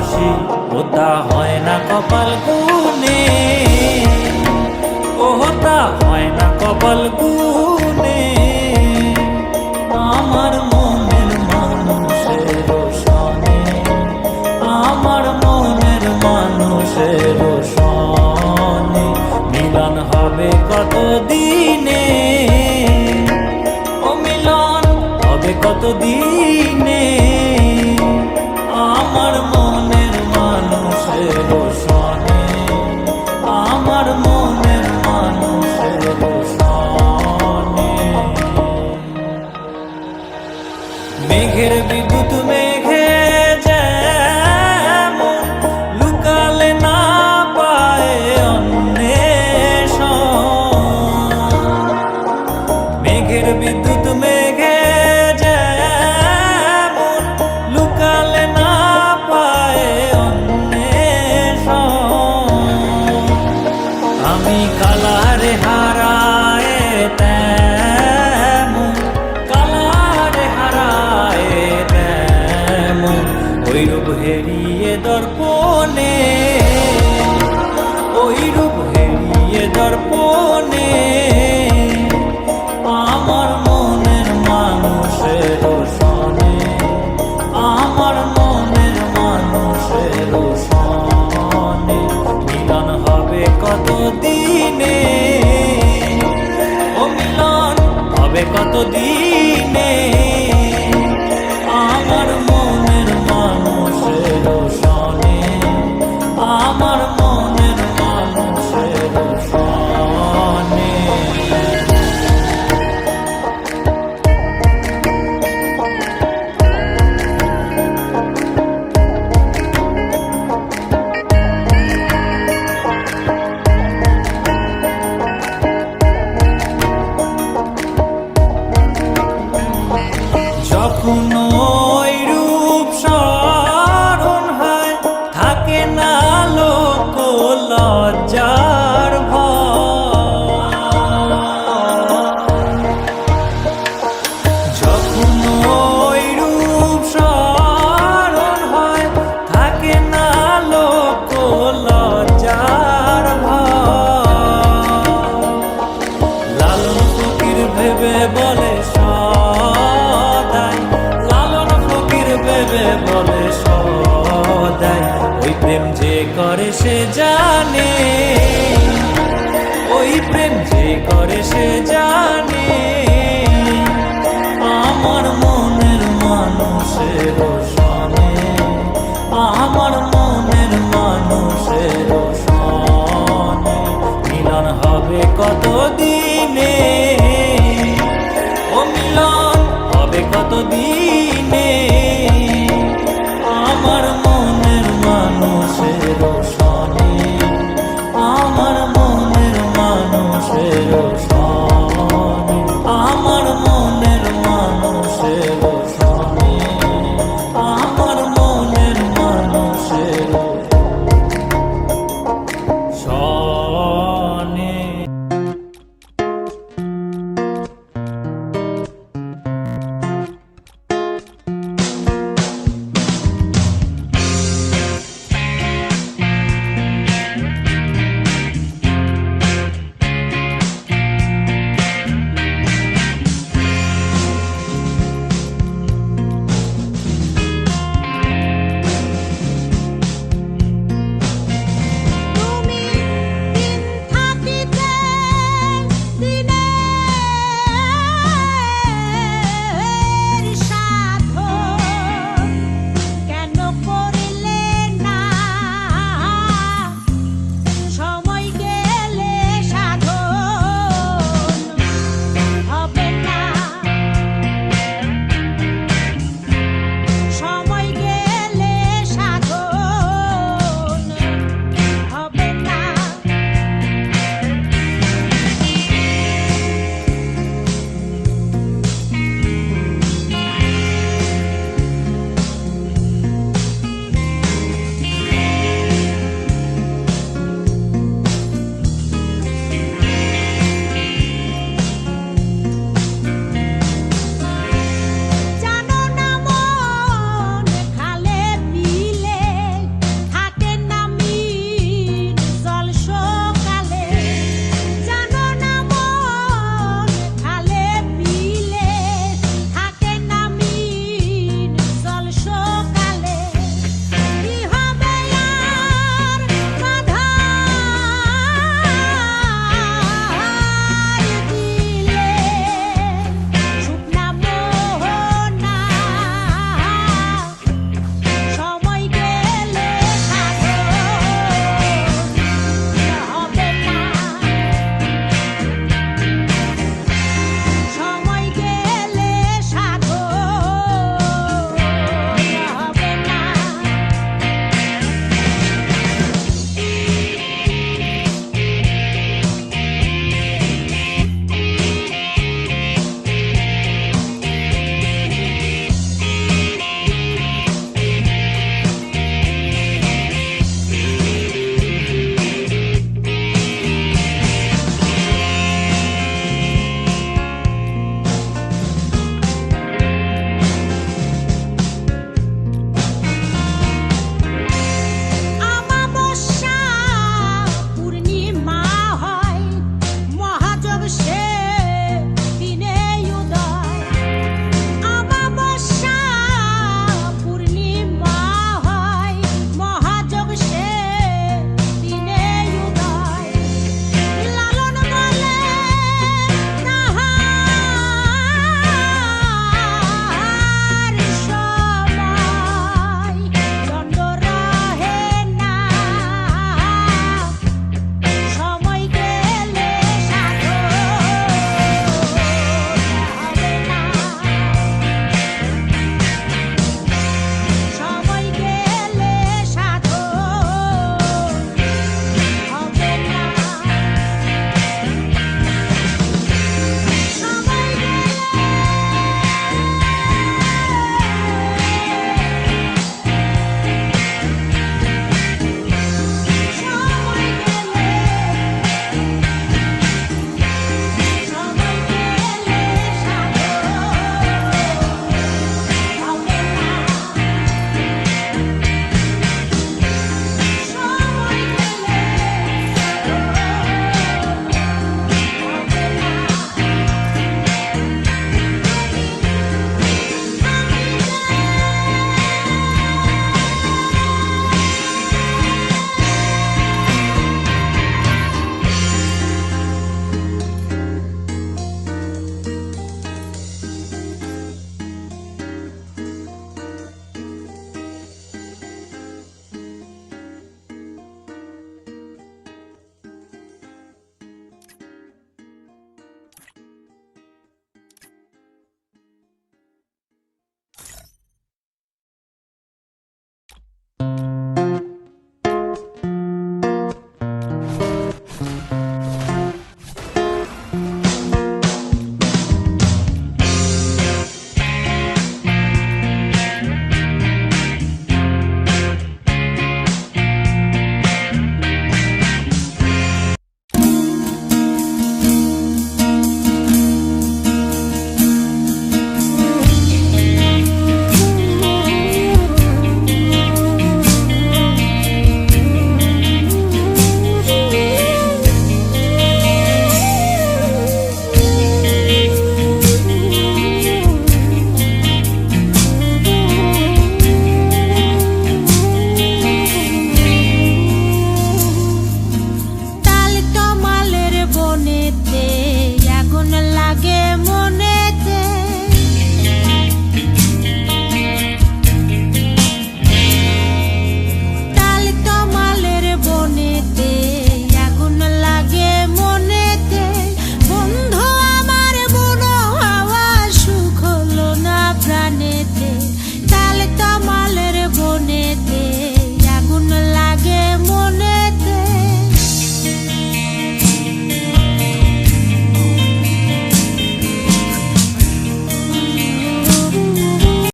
ভালোবাসি ওটা হয় না কপাল কুনে ওটা হয় না কপাল কুনে আমার মনের মানুষের সনে আমার মনের মানুষের সনে মিলন হবে কত দিনে ও মিলন হবে কত দিন মেঘের বিভু তুমি